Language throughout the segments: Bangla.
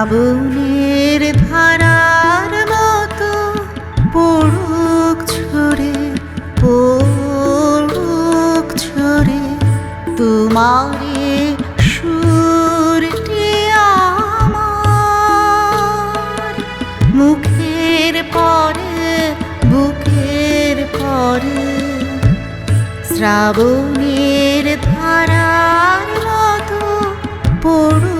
শ্রাবণের ধারার মতো পড়ুক ছড়ে পড়ুক ছড়ে তোমারে সুরটি আমার। মুখের পরে, বুকের পরে শ্রাবণের ধারার মতো পড়ুক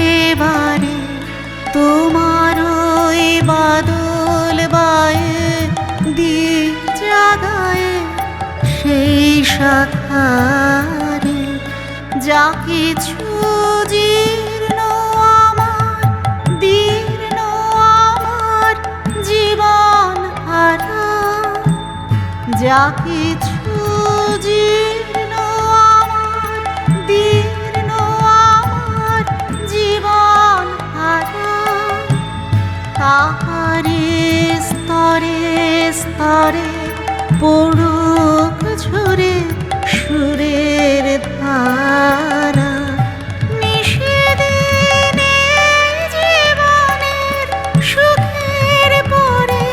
একেবারে তোমার ওই সেই যা কিছু জীর্ণ আমার দীর্ণ আমার জীবন হারা। যা কিছু স্তরে পড়ুক ঝরে সুরের ধারা। জীবনের সুখের পরে,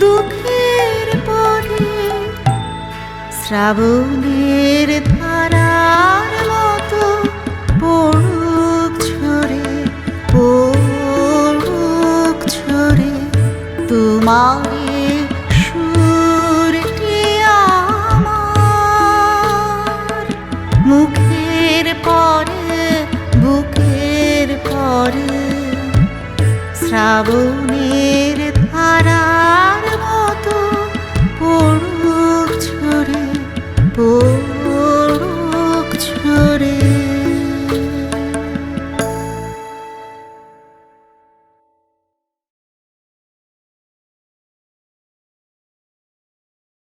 দুঃখের পরে। শ্রাবণের ধারার মতো পড়ুক ছড়ে পড়ুক ছড়ে তোমারে মুখের পরে বুকের পরে শ্রাবণের